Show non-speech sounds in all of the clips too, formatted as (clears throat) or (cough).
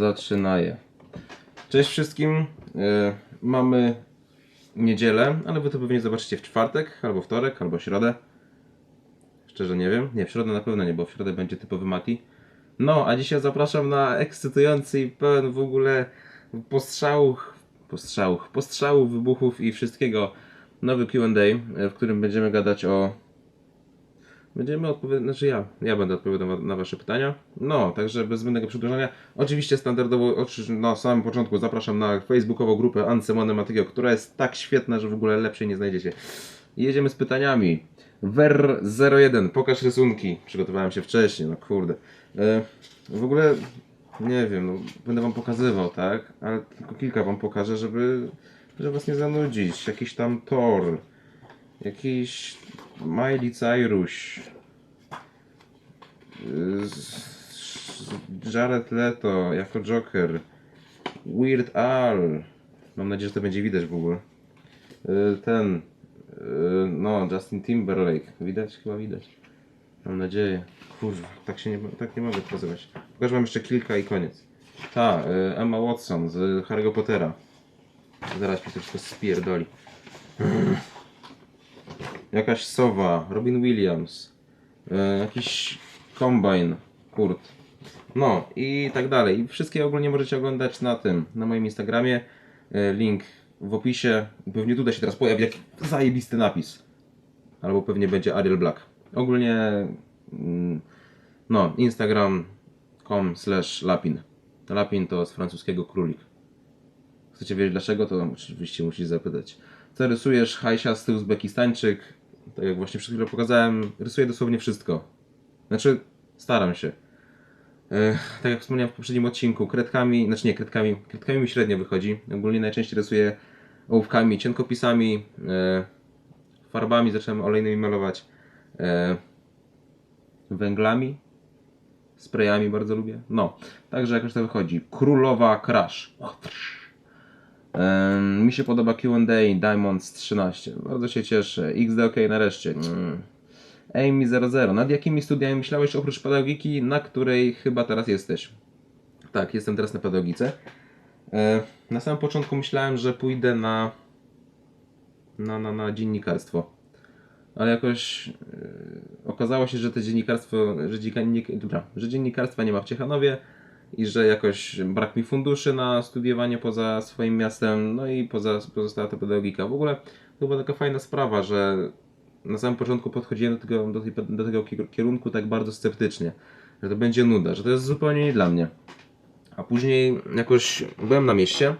zaczynaję. Cześć wszystkim. E, mamy niedzielę, ale wy to pewnie zobaczycie w czwartek, albo wtorek, albo środę. Szczerze nie wiem. Nie, w środę na pewno nie, bo w środę będzie typowy Mati. No, a dzisiaj zapraszam na ekscytujący i pełen w ogóle postrzałów, postrzałów, postrzałów, wybuchów i wszystkiego nowy Q&A, w którym będziemy gadać o Będziemy odpowiadać, znaczy ja, ja będę odpowiadał na, Wasze pytania. No, także bez zbędnego przedłużania. Oczywiście standardowo, na samym początku zapraszam na facebookową grupę Ansemone Matygio, która jest tak świetna, że w ogóle lepszej nie znajdziecie. Jedziemy z pytaniami. Ver01, pokaż rysunki. Przygotowałem się wcześniej, no kurde. E, w ogóle, nie wiem, no, będę Wam pokazywał, tak? Ale tylko kilka Wam pokażę, żeby, żeby Was nie zanudzić. Jakiś tam Thor. Jakiś Miley Cyrus. Jared Leto jako Joker. Weird Al. Mam nadzieję, że to będzie widać w ogóle. Y, Ten. y, No, Justin Timberlake. Widać? Chyba widać. Mam nadzieję. Kurwa, tak się nie, tak nie mogę pokazywać. Pokażę wam jeszcze kilka i koniec. Ta, y, Emma Watson z Harry'ego Pottera. Zaraz mi to wszystko spierdoli. Jakaś sowa, Robin Williams, e, jakiś Combine, Kurt. No i tak dalej. I wszystkie ogólnie możecie oglądać na tym, na moim Instagramie. E, link w opisie. Pewnie tutaj się teraz pojawi jak zajebisty napis. Albo pewnie będzie Ariel Black. Ogólnie mm, no, instagram.com slash lapin. Lapin to z francuskiego królik. Chcecie wiedzieć dlaczego, to oczywiście musisz zapytać. Co rysujesz? Hajsiasty Uzbekistańczyk. Tak jak właśnie przed chwilą pokazałem, rysuję dosłownie wszystko. Znaczy, staram się. E, tak jak wspomniałem w poprzednim odcinku, kredkami, znaczy nie kredkami, kredkami mi średnio wychodzi. Ogólnie najczęściej rysuję ołówkami, cienkopisami, e, farbami zacząłem olejnymi malować, e, węglami, sprayami bardzo lubię. No, także jakoś to wychodzi. Królowa Crash. Em, mi się podoba Q&A Diamonds 13. Bardzo się cieszę. XD OK nareszcie. Mm. Amy 00. Nad jakimi studiami myślałeś oprócz pedagogiki, na której chyba teraz jesteś? Tak, jestem teraz na pedagogice. E, na samym początku myślałem, że pójdę na na, na, na dziennikarstwo. Ale jakoś e, okazało się, że to dziennikarstwo, że, dziennik, dobra, że dziennikarstwa nie ma w Ciechanowie i że jakoś brak mi funduszy na studiowanie poza swoim miastem, no i poza, pozostała to pedagogika. W ogóle to była taka fajna sprawa, że na samym początku podchodziłem do tego, do, tej, do tego ki- kierunku tak bardzo sceptycznie, że to będzie nuda, że to jest zupełnie nie dla mnie. A później jakoś byłem na mieście,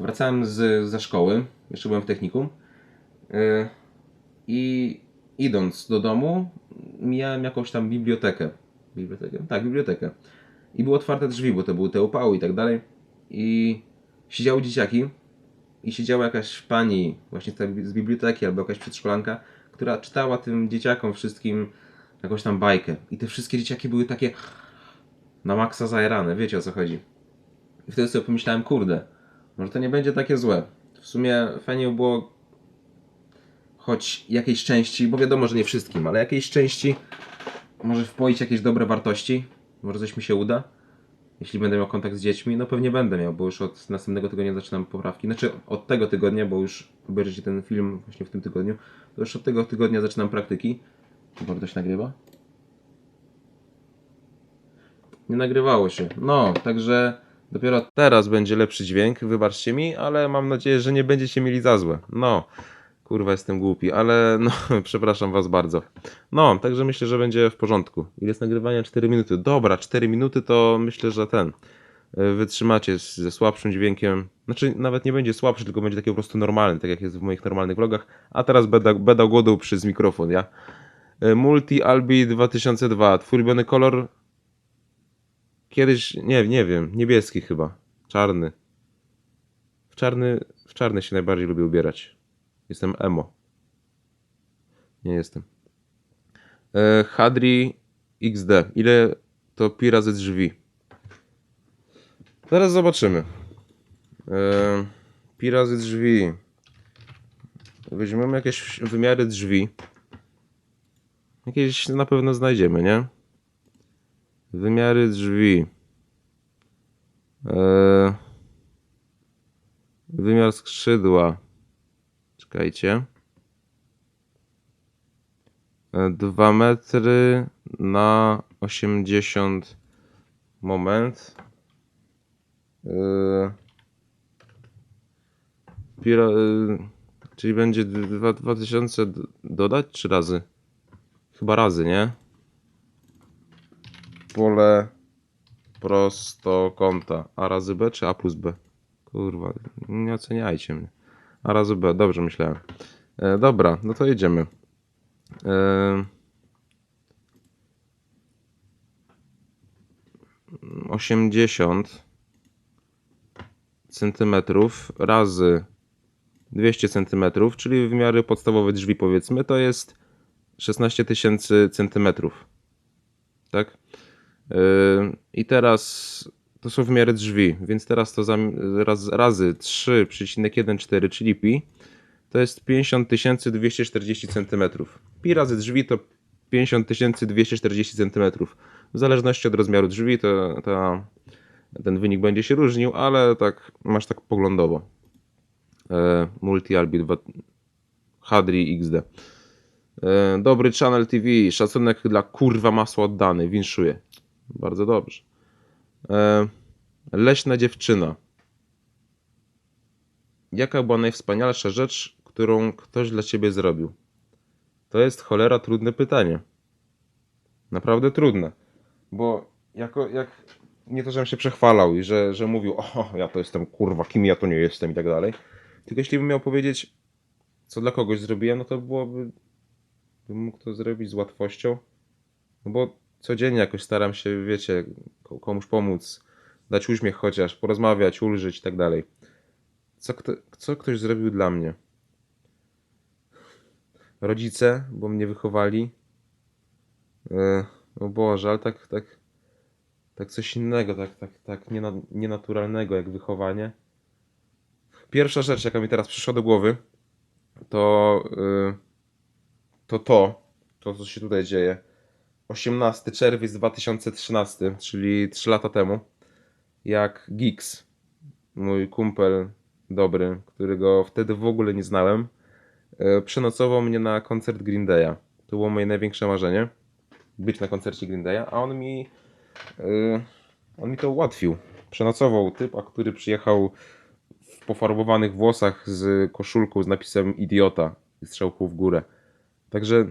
wracałem z, ze szkoły, jeszcze byłem w technikum yy, i idąc do domu mijałem jakąś tam bibliotekę. Bibliotekę? Tak, bibliotekę. I były otwarte drzwi, bo to były te upały i tak dalej. I siedziały dzieciaki i siedziała jakaś pani właśnie z biblioteki albo jakaś przedszkolanka, która czytała tym dzieciakom wszystkim jakąś tam bajkę. I te wszystkie dzieciaki były takie na maksa zajerane, wiecie o co chodzi. I wtedy sobie pomyślałem, kurde, może to nie będzie takie złe. W sumie fajnie by było choć jakiejś części, bo wiadomo, że nie wszystkim, ale jakiejś części może wpoić jakieś dobre wartości. Może coś mi się uda. Jeśli będę miał kontakt z dziećmi, no pewnie będę miał, bo już od następnego tygodnia zaczynam poprawki. Znaczy od tego tygodnia, bo już obejrzycie ten film właśnie w tym tygodniu, to już od tego tygodnia zaczynam praktyki. Bo to się nagrywa? Nie nagrywało się. No, także dopiero teraz będzie lepszy dźwięk, wybaczcie mi, ale mam nadzieję, że nie będziecie mieli za złe. No, kurwa jestem głupi, ale no, (laughs) przepraszam was bardzo. No, także myślę, że będzie w porządku. Ile jest nagrywania? 4 minuty. Dobra, 4 minuty to myślę, że ten y, wytrzymacie ze słabszym dźwiękiem. Znaczy, nawet nie będzie słabszy, tylko będzie taki po prostu normalny, tak jak jest w moich normalnych vlogach. A teraz beda, beda głodu przez mikrofon, ja. Y, Multi Albi 2002. Twój ulubiony kolor? Kiedyś, nie, nie wiem, niebieski chyba. Czarny. W czarny, w czarny się najbardziej lubię ubierać. Jestem emo. Nie jestem. E, Hadri XD. Ile to pi razy drzwi? Zaraz zobaczymy. E, pi razy drzwi. Weźmiemy jakieś wymiary drzwi. Jakieś na pewno znajdziemy, nie? Wymiary drzwi. Eee, wymiar skrzydła. Czekajcie. 2 metry na 80 moment. Eee, pira, eee, czyli będzie dwa- 2000 d- dodać czy razy? Chyba razy, nie? Pole prostokąta. A razy B czy A plus B? Kurwa, nie oceniajcie mnie. A razy B, dobrze myślałem. E, dobra, no to jedziemy. E, 80 centymetrów razy 200 centymetrów, czyli wymiary podstawowe drzwi powiedzmy, to jest 16 tysięcy centymetrów. Tak? Yy, I teraz to są wymiary drzwi, więc teraz to zam- raz, razy 3,14, czyli pi, to jest 50 240 cm. Pi razy drzwi to 50 240 cm. W zależności od rozmiaru drzwi to, to ten wynik będzie się różnił, ale tak masz tak poglądowo. E, Multi-Albi 2 Hadri XD. E, Dobry Channel TV, szacunek dla kurwa masła oddany, winszuję. Bardzo dobrze. E, Leśna dziewczyna. Jaka była najwspanialsza rzecz, którą ktoś dla ciebie zrobił? To jest cholera trudne pytanie. Naprawdę trudne. Bo jako, jak nie to, żebym się przechwalał i że, że mówił, o, ja to jestem kurwa, kim ja to nie jestem i tak dalej. Tylko jeśli bym miał powiedzieć, co dla kogoś zrobiłem, no to byłoby, bym mógł to zrobić z łatwością. No bo codziennie jakoś staram się, wiecie, ko- komuś pomóc, dać uśmiech chociaż, porozmawiać, ulżyć i tak dalej. Co, kto, ktoś zrobił dla mnie? Rodzice, bo mnie wychowali. E, o Boże, ale tak, tak, tak coś innego, tak, tak, tak niena, nienaturalnego jak wychowanie. Pierwsza rzecz, jaka mi teraz przyszła do głowy, to y, to, to, to co się tutaj dzieje. 18 czerwiec 2013, czyli 3 lata temu, jak Geeks, mój kumpel dobry, którego wtedy w ogóle nie znałem, y, przenocował mnie na koncert Green Day'a. To było moje największe marzenie, być na koncercie Green Day'a, a on mi, y, on mi to ułatwił. Przenocował typa, który przyjechał w pofarbowanych włosach z koszulką z napisem idiota i strzałką w górę. Także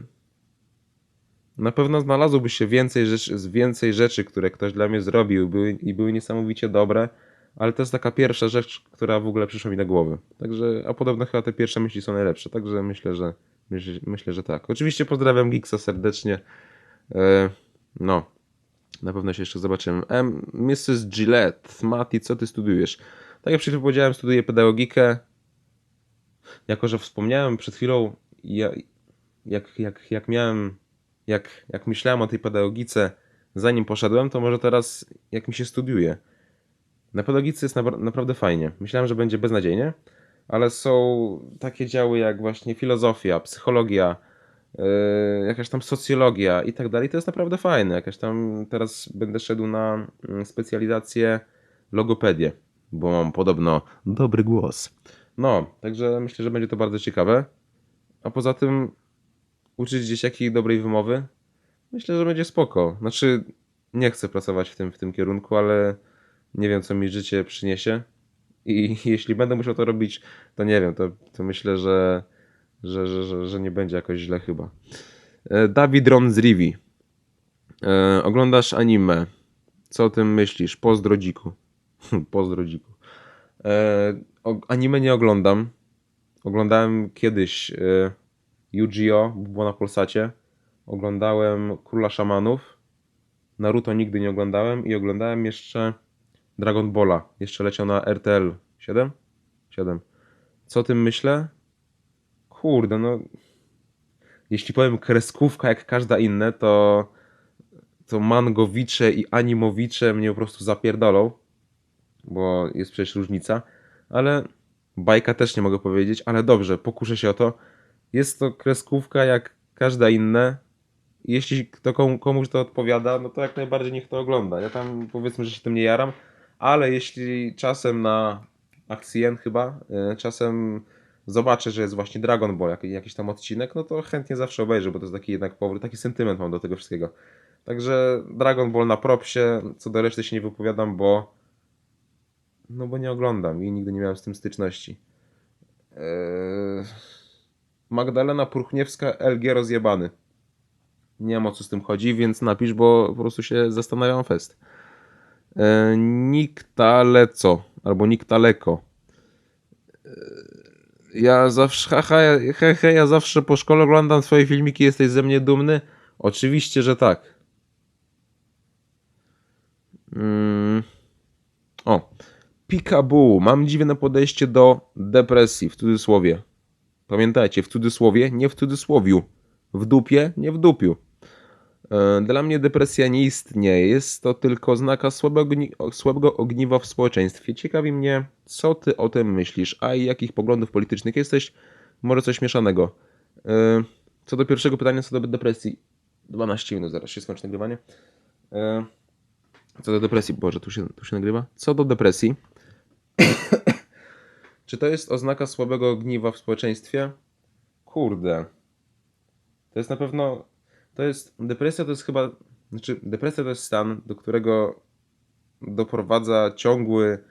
na pewno znalazłoby się więcej rzeczy, więcej rzeczy, które ktoś dla mnie zrobił były, i były niesamowicie dobre, ale to jest taka pierwsza rzecz, która w ogóle przyszła mi na głowę. Także, a podobno chyba te pierwsze myśli są najlepsze, także myślę, że myślę, myślę że tak. Oczywiście pozdrawiam Geeksa serdecznie. E, no, na pewno się jeszcze zobaczymy. M, Mrs. Gillette, Mati, co ty studiujesz? Tak jak przed chwilą powiedziałem, studiuję pedagogikę. Jako, że wspomniałem przed chwilą, ja, jak, jak, jak miałem, jak, jak myślałem o tej pedagogice, zanim poszedłem, to może teraz, jak mi się studiuje. Na pedagogice jest napra- naprawdę fajnie. Myślałem, że będzie beznadziejnie, ale są takie działy jak właśnie filozofia, psychologia, yy, jakaś tam socjologia i tak dalej. To jest naprawdę fajne. Jakaś tam teraz będę szedł na mm, specjalizację logopedię, bo mam podobno dobry głos. No, także myślę, że będzie to bardzo ciekawe. A poza tym uczyć dzieciaki dobrej wymowy, myślę, że będzie spoko. Znaczy, nie chcę pracować w tym, w tym kierunku, ale nie wiem, co mi życie przyniesie. I (laughs) jeśli będę musiał to robić, to nie wiem, to, to myślę, że, że, że, że, że nie będzie jakoś źle chyba. E, Dawid Ron z Rivi. E, oglądasz anime. Co o tym myślisz? Pozdro dziku. (laughs) Pozdro dziku. E, anime nie oglądam. Oglądałem kiedyś e, Yu-Gi-Oh! było na Polsacie. Oglądałem Króla Szamanów. Naruto nigdy nie oglądałem i oglądałem jeszcze Dragon Balla. Jeszcze leciał na RTL 7? 7. Co o tym myślę? Kurde, no. Jeśli powiem kreskówka jak każda inna, to to mangowicze i animowicze mnie po prostu zapierdolą, bo jest przecież różnica, ale bajka też nie mogę powiedzieć, ale dobrze, pokuszę się o to. Jest to kreskówka jak każda inna. Jeśli kto komu, komuś to odpowiada, no to jak najbardziej niech to ogląda. Ja tam powiedzmy, że się tym nie jaram, ale jeśli czasem na akcji N chyba, e, czasem zobaczę, że jest właśnie Dragon Ball, jak, jakiś tam odcinek, no to chętnie zawsze obejrzę, bo to jest taki jednak powrót, taki sentyment mam do tego wszystkiego. Także Dragon Ball na propsie, co do reszty się nie wypowiadam, bo no bo nie oglądam i nigdy nie miałem z tym styczności. Eee... Magdalena Purchniewska, LG rozjebany. Nie wiem o co z tym chodzi, więc napisz, bo po prostu się zastanawiam fest. Eee, Niktaleco, albo Niktaleko. Eee, Ja zawsze, haha, he, he, ja zawsze po szkole oglądam twoje filmiki, jesteś ze mnie dumny? Oczywiście, że tak. Mm. O. Pikabu. Mam dziwne podejście do depresji, w cudzysłowie. Pamiętajcie, w cudzysłowie, nie w cudzysłowiu. W dupie, nie w dupiu. E, Dla mnie depresja nie istnieje. Jest to tylko znaka słabego, ogni- słabego ogniwa w społeczeństwie. Ciekawi mnie, co ty o tym myślisz, a i jakich poglądów politycznych jesteś. Może coś mieszanego. E, Co do pierwszego pytania, co do depresji. 12 minut, zaraz się skończy nagrywanie. E, Co do depresji, Boże, tu się, tu się nagrywa. Co do depresji. Czy to jest oznaka słabego ogniwa w społeczeństwie? Kurde. To jest na pewno. To jest. Depresja to jest chyba. Znaczy, depresja to jest stan, do którego doprowadza ciągły.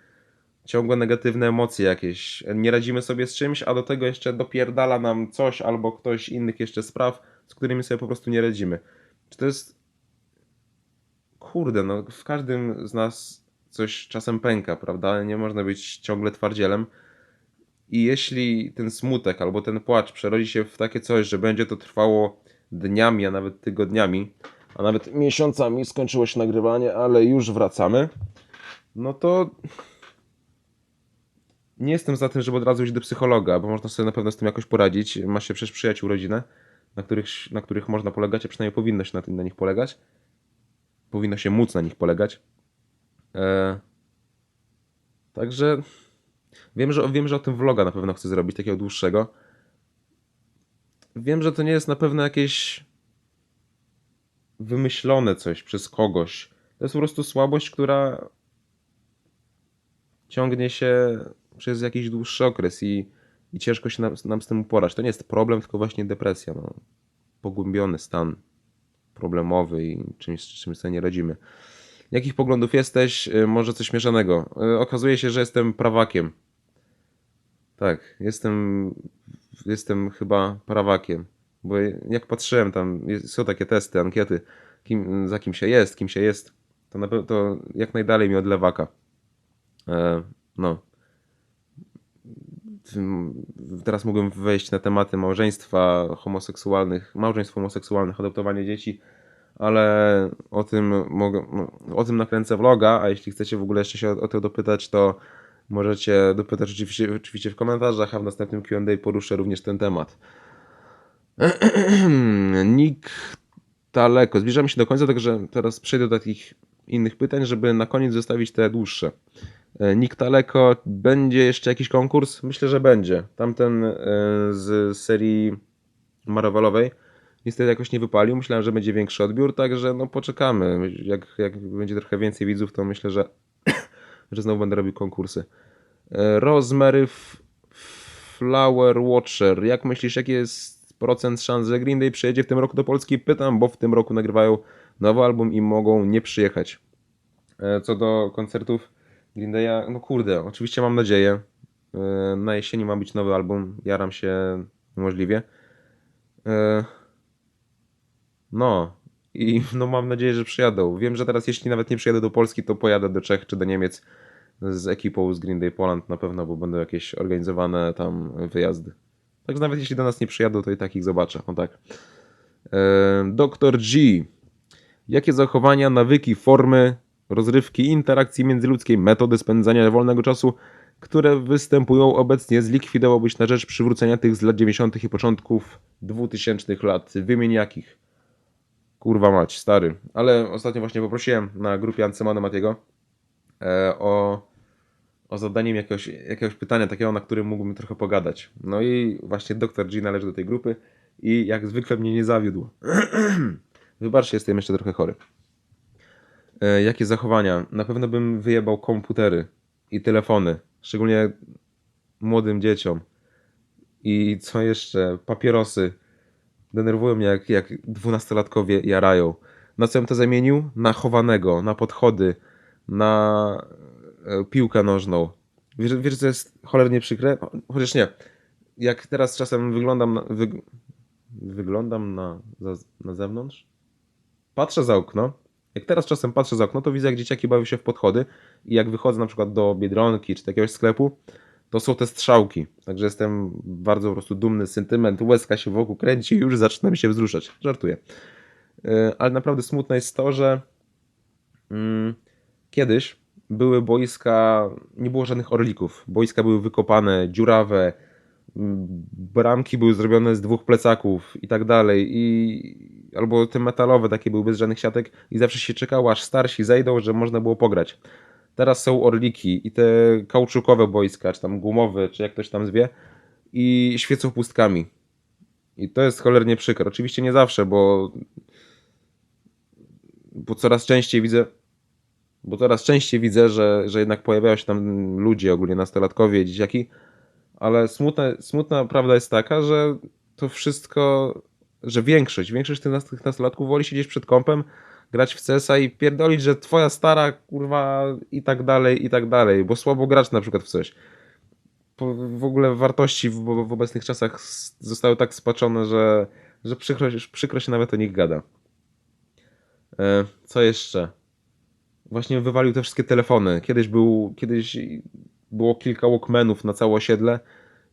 Ciągłe negatywne emocje jakieś. Nie radzimy sobie z czymś, a do tego jeszcze dopierdala nam coś albo ktoś innych jeszcze spraw, z którymi sobie po prostu nie radzimy. Czy to jest. Kurde, no w każdym z nas coś czasem pęka, prawda? Nie można być ciągle twardzielem. I jeśli ten smutek albo ten płacz przerodzi się w takie coś, że będzie to trwało dniami, a nawet tygodniami, a nawet miesiącami, skończyło się nagrywanie, ale już wracamy, no to nie jestem za tym, żeby od razu iść do psychologa, bo można sobie na pewno z tym jakoś poradzić. Ma się przecież przyjaciół rodzinę, na których, na których można polegać, a przynajmniej powinno się na, tym, na nich polegać. Powinno się móc na nich polegać. E... Także Wiem że, wiem, że o tym vloga na pewno chcę zrobić, takiego dłuższego. Wiem, że to nie jest na pewno jakieś wymyślone coś przez kogoś. To jest po prostu słabość, która ciągnie się przez jakiś dłuższy okres i, i ciężko się nam, nam z tym uporać. To nie jest problem, tylko właśnie depresja. No. Pogłębiony stan problemowy i czymś, z czymś sobie nie radzimy. Jakich poglądów jesteś? Y, Może coś mieszanego. Y, Okazuje się, że jestem prawakiem. Tak, jestem, jestem chyba prawakiem. Bo jak patrzyłem tam, są takie testy, ankiety, kim, za kim się jest, kim się jest, to na to jak najdalej mi od lewaka. E, no. Teraz mógłbym wejść na tematy małżeństwa homoseksualnych, małżeństw homoseksualnych, adoptowanie dzieci, ale o tym mogę, o tym nakręcę vloga, a jeśli chcecie w ogóle jeszcze się o, o to dopytać, to możecie dopytać oczywiście, oczywiście w komentarzach, a w następnym Q&A poruszę również ten temat. (clears throat) Nick daleko. Zbliżamy się do końca, także teraz przejdę do takich innych pytań, żeby na koniec zostawić te dłuższe. E, Nick daleko. Będzie jeszcze jakiś konkurs? Myślę, że będzie. Tamten e, z serii Marvelowej niestety jakoś nie wypalił. Myślałem, że będzie większy odbiór, także no poczekamy. Jak, jak będzie trochę więcej widzów, to myślę, że, (clears throat) że znowu będę robił konkursy. E, Rosemary Flower Watcher. Jak myślisz, jaki jest procent szans, że Green Day przyjedzie w tym roku do Polski? Pytam, bo w tym roku nagrywają nowy album i mogą nie przyjechać. E, Co do koncertów Green Day'a, no kurde, oczywiście mam nadzieję. E, Na jesieni ma być nowy album, jaram się możliwie. No i (laughs) no mam nadzieję, że przyjadą. Wiem, że teraz jeśli nawet nie przyjadę do Polski, to pojadę do Czech czy do Niemiec z ekipą z Green Day Poland na pewno, bo będą jakieś organizowane tam wyjazdy. Także nawet jeśli do nas nie przyjadą, to i tak ich zobaczę. O tak. Dr. G. Jakie zachowania, nawyki, formy rozrywki, interakcji międzyludzkiej, metody spędzania wolnego czasu, które występują obecnie, zlikwidowałbyś na rzecz przywrócenia tych z lat 90. i początków 2000 lat? Wymień jakich? Kurwa mać, stary. Ale ostatnio właśnie poprosiłem na grupie Ancemana Matiego e, o, o zadaniem jakiegoś, jakiegoś pytania takiego, na którym mógłbym trochę pogadać. No i właśnie Dr. G należy do tej grupy i jak zwykle mnie nie zawiódł. (clears throat) Wybaczcie, jestem jeszcze trochę chory. E, jakie zachowania? Na pewno bym wyjebał komputery i telefony, szczególnie młodym dzieciom. I co jeszcze? Papierosy. Denerwują mnie, jak, jak dwunastolatkowie jarają. Na co bym to zamienił? Na chowanego, na podchody, na e, piłkę nożną. Wiesz, wiesz co jest cholernie przykre? Chociaż nie. Jak teraz czasem wyglądam na, wyg- wyglądam na, za, na zewnątrz, patrzę za okno. Jak teraz czasem patrzę za okno, to widzę, jak dzieciaki bawią się w podchody i jak wychodzę na przykład do Biedronki czy do jakiegoś sklepu, to są te strzałki. Także jestem bardzo po prostu dumny, sentyment, łezka się wokół kręci i już zaczynam się wzruszać. Żartuję. Yy, Ale naprawdę smutne jest to, że mm, kiedyś były boiska, nie było żadnych orlików. Boiska były wykopane, dziurawe, mm, bramki były zrobione z dwóch plecaków i tak dalej. I, albo te metalowe takie były bez żadnych siatek i zawsze się czekało, aż starsi zejdą, że można było pograć. Teraz są orliki i te kauczukowe boiska, czy tam gumowe, czy jak ktoś tam zwie i świecą pustkami. I to jest cholernie przykre. Oczywiście nie zawsze, bo bo coraz częściej widzę bo coraz częściej widzę, że, że jednak pojawiają się tam ludzie, ogólnie nastolatkowie, dzieciaki, ale smutna, smutna prawda jest taka, że to wszystko, że większość, większość tych nastolatków woli siedzieć przed kąpem, grać w CS-a i pierdolić, że twoja stara, kurwa, i tak dalej, i tak dalej, bo słabo grać na przykład w coś. W ogóle wartości w, w obecnych czasach zostały tak spaczone, że, że przykro, przykro się nawet o nich gada. E, co jeszcze? Właśnie wywalił te wszystkie telefony. Kiedyś był, kiedyś było kilka Walkmanów na całe osiedle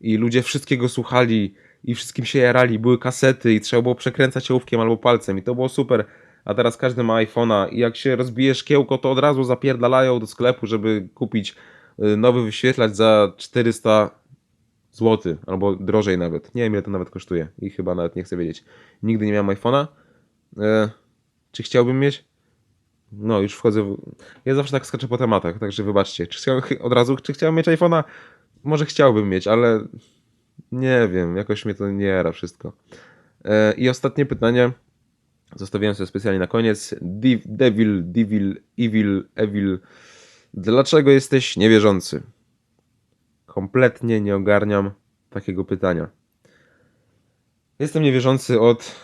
i ludzie wszystkiego słuchali i wszystkim się jarali. Były kasety i trzeba było przekręcać ołówkiem albo palcem i to było super. A teraz każdy ma iPhone'a i jak się rozbije szkiełko, to od razu zapierdalają do sklepu, żeby kupić y, nowy wyświetlacz za 400 zł albo drożej nawet. Nie wiem ile to nawet kosztuje i chyba nawet nie chcę wiedzieć. Nigdy nie miałem iPhone'a. E, czy chciałbym mieć? No, już wchodzę. W... Ja zawsze tak skaczę po tematach, także wybaczcie. Czy (laughs) od razu, czy chciałem mieć iPhone'a? Może chciałbym mieć, ale nie wiem, jakoś mnie to nie jara wszystko. E, I ostatnie pytanie. Zostawiłem sobie specjalnie na koniec. Div, devil, devil, evil, evil. Dlaczego jesteś niewierzący? Kompletnie nie ogarniam takiego pytania. Jestem niewierzący od,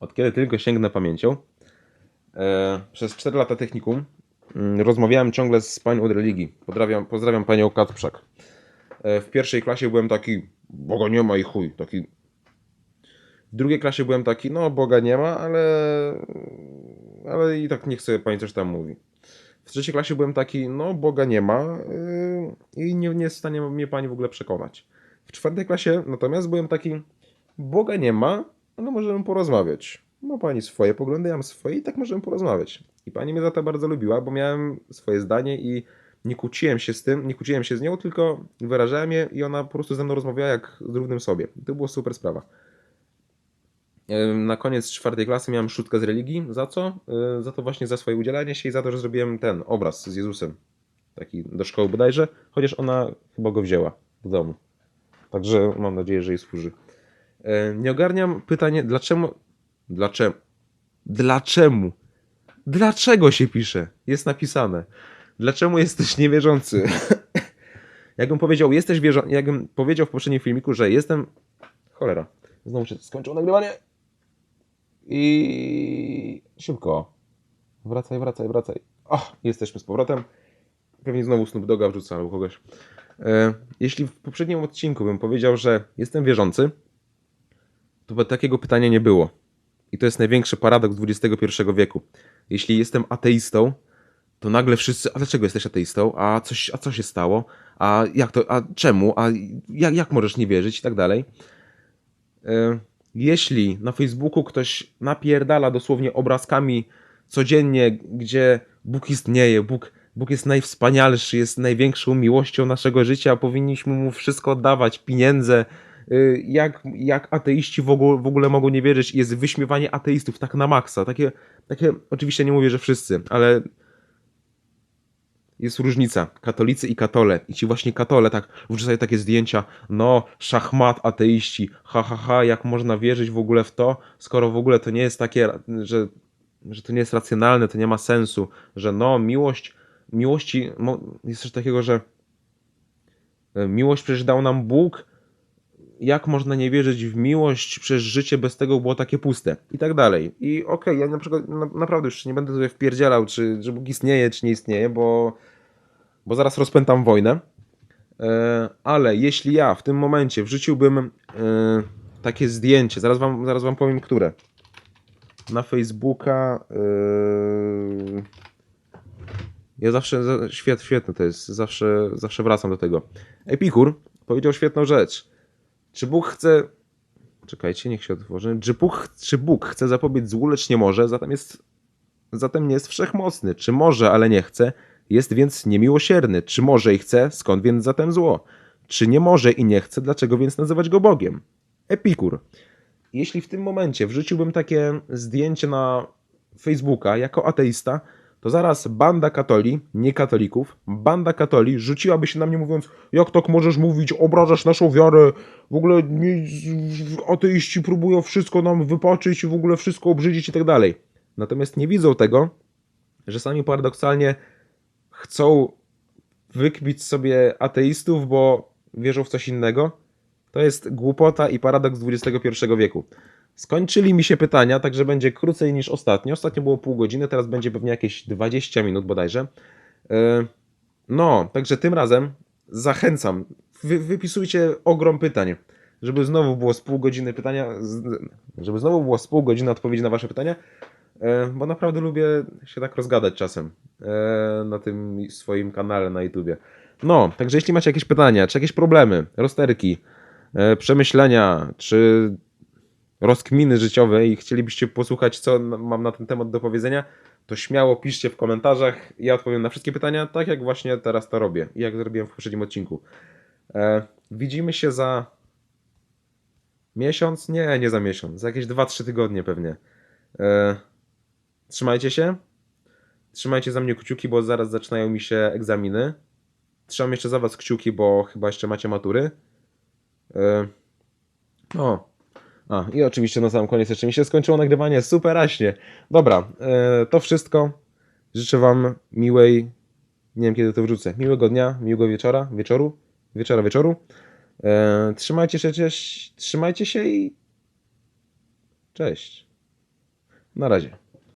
od kiedy tylko sięgnę pamięcią. E, przez 4 lata technikum mm, rozmawiałem ciągle z panią od religii. Pozdrawiam, pozdrawiam panią Katprzak. E, w pierwszej klasie byłem taki, Boga nie ma i chuj, taki. W drugiej klasie byłem taki, no Boga nie ma, ale, ale i tak niech sobie pani coś tam mówi. W trzeciej klasie byłem taki, no Boga nie ma yy, i nie, nie jest w stanie mnie pani w ogóle przekonać. W czwartej klasie natomiast byłem taki, Boga nie ma, ale możemy porozmawiać. Ma pani swoje poglądy, ja mam swoje i tak możemy porozmawiać. I pani mnie za to bardzo lubiła, bo miałem swoje zdanie i nie kłóciłem się z tym, nie kłóciłem się z nią, tylko wyrażałem je i ona po prostu ze mną rozmawiała jak z równym sobie. To była super sprawa. Na koniec czwartej klasy miałem szóstkę z religii. Za co? E, Za to właśnie za swoje udzielanie się i za to, że zrobiłem ten obraz z Jezusem. Taki do szkoły bodajże, chociaż ona chyba go wzięła do domu. Także mam nadzieję, że jej służy. E, Nie ogarniam pytanie, dlaczego. Dlaczego? Dlaczego? Dlaczego się pisze? Jest napisane. Dlaczego jesteś niewierzący? (laughs) Jakbym powiedział, jesteś wierzący. Jakbym powiedział w poprzednim filmiku, że jestem. Cholera. Znowu się skończyło nagrywanie. I szybko. Wracaj, wracaj, wracaj. O, jesteśmy z powrotem. Pewnie znowu Snoop Doga wrzucę albo kogoś. E, jeśli w poprzednim odcinku bym powiedział, że jestem wierzący, to by takiego pytania nie było. I to jest największy paradoks XXI wieku. Jeśli jestem ateistą, to nagle wszyscy, a dlaczego jesteś ateistą? A, coś, a co się stało? A jak to, a czemu? A jak, jak możesz nie wierzyć? I tak dalej. Jeśli na Facebooku ktoś napierdala dosłownie obrazkami codziennie, gdzie Bóg istnieje, Bóg, Bóg jest najwspanialszy, jest największą miłością naszego życia, powinniśmy mu wszystko oddawać, pieniądze. y, Jak, jak ateiści w ogóle, w ogóle mogą nie wierzyć? Jest wyśmiewanie ateistów tak na maksa. Takie, takie, oczywiście nie mówię, że wszyscy, ale jest różnica. Katolicy i katole. I ci właśnie katole tak wrzucają takie zdjęcia. No, szachmat ateiści. Ha, ha, ha, jak można wierzyć w ogóle w to, skoro w ogóle to nie jest takie, że że to nie jest racjonalne, to nie ma sensu, że no, miłość, miłości, jest coś takiego, że e, miłość przecież dał nam Bóg, jak można nie wierzyć w miłość, przecież życie bez tego było takie puste i tak dalej. I okej, ja na przykład na, naprawdę już nie będę tutaj wpierdzielał, czy, czy Bóg istnieje, czy nie istnieje, bo, bo zaraz rozpętam wojnę. E, ale jeśli ja w tym momencie wrzuciłbym e, takie zdjęcie, zaraz wam, zaraz wam powiem, które. Na Facebooka. e, ja zawsze, za- świet, świetne to jest, zawsze, zawsze wracam do tego. Epikur powiedział świetną rzecz. Czy Bóg chce. Czekajcie, niech się otworzy. Czy Bóg, czy Bóg chce zapobiec złu, lecz nie może, zatem jest. Zatem nie jest wszechmocny. Czy może, ale nie chce, jest więc niemiłosierny. Czy może i chce, skąd więc zatem zło? Czy nie może i nie chce, dlaczego więc nazywać go Bogiem? Epikur. Jeśli w tym momencie wrzuciłbym takie zdjęcie na Facebooka jako ateista, to zaraz banda katoli, nie katolików, banda katoli rzuciłaby się na mnie mówiąc, jak tak możesz mówić, obrażasz naszą wiarę, w ogóle nie, ateiści próbują wszystko nam wypaczyć, w ogóle wszystko obrzydzić i tak dalej. Natomiast nie widzą tego, że sami paradoksalnie chcą wykpić sobie ateistów, bo wierzą w coś innego. To jest głupota i paradoks XXI wieku. Skończyli mi się pytania, także będzie krócej niż ostatnio. Ostatnio było pół godziny, teraz będzie pewnie jakieś 20 minut bodajże. Yy, No, także tym razem zachęcam. Wy, wypisujcie ogrom pytań, żeby znowu było z pół godziny pytania, żeby znowu było z pół godziny odpowiedzi na wasze pytania, e, bo naprawdę lubię się tak rozgadać czasem e, na tym swoim kanale na YouTubie. No, także jeśli macie jakieś pytania, czy jakieś problemy, rozterki, e, przemyślenia, czy rozkminy życiowe i chcielibyście posłuchać, co mam na ten temat do powiedzenia, to śmiało piszcie w komentarzach. Ja odpowiem na wszystkie pytania, tak jak właśnie teraz to robię i jak zrobiłem w poprzednim odcinku. E, widzimy się za miesiąc? Nie, nie za miesiąc. Za jakieś 2-3 tygodnie pewnie. E, trzymajcie się. Trzymajcie za mnie kciuki, bo zaraz zaczynają mi się egzaminy. Trzymam jeszcze za was kciuki, bo chyba jeszcze macie matury. E. A, i oczywiście na sam koniec jeszcze mi się skończyło nagrywanie. Superaśnie. Dobra, e, to wszystko. Życzę wam miłej, nie wiem kiedy to wrzucę, miłego dnia, miłego wieczora, wieczoru, wieczora, wieczoru. E, trzymajcie się, cześć, trzymajcie się i cześć. Na razie.